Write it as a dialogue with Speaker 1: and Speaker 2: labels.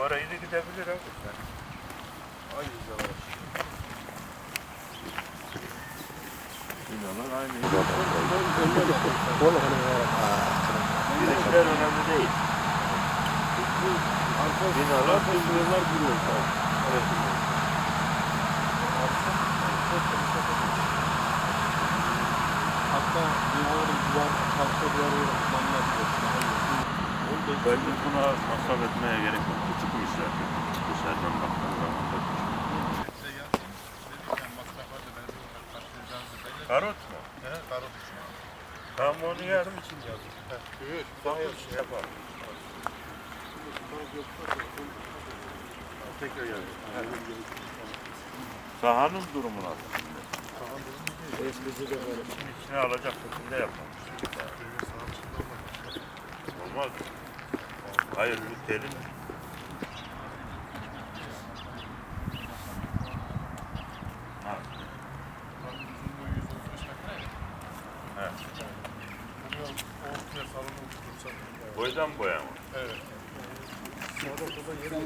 Speaker 1: Orayı da gidebilir abi.
Speaker 2: Aynı zaman.
Speaker 1: Binalar aynı. Girişler önemli değil. Binalar
Speaker 2: Yıllar duruyor.
Speaker 1: Evet.
Speaker 2: Hatta duvar, duvar, tahta duvar kullanmaz.
Speaker 1: Bence buna masal etmeye gerek yok. Küçük bir işler. Dışarıdan baktığın zaman da Karot mu?
Speaker 2: He, karot.
Speaker 1: Tamam onu yarım
Speaker 2: için yazdım.
Speaker 1: Evet, tamam şey yapar.
Speaker 2: Tekrar geldim.
Speaker 1: Sahanın durumu nasıl?
Speaker 2: De böyle.
Speaker 1: Şimdi içine alacak şekilde yapmamış. Olmaz. Hayır bu telin. Ha, he.
Speaker 2: Ortaya salonu oturtursam.
Speaker 1: Boydan boya mı?
Speaker 2: Evet.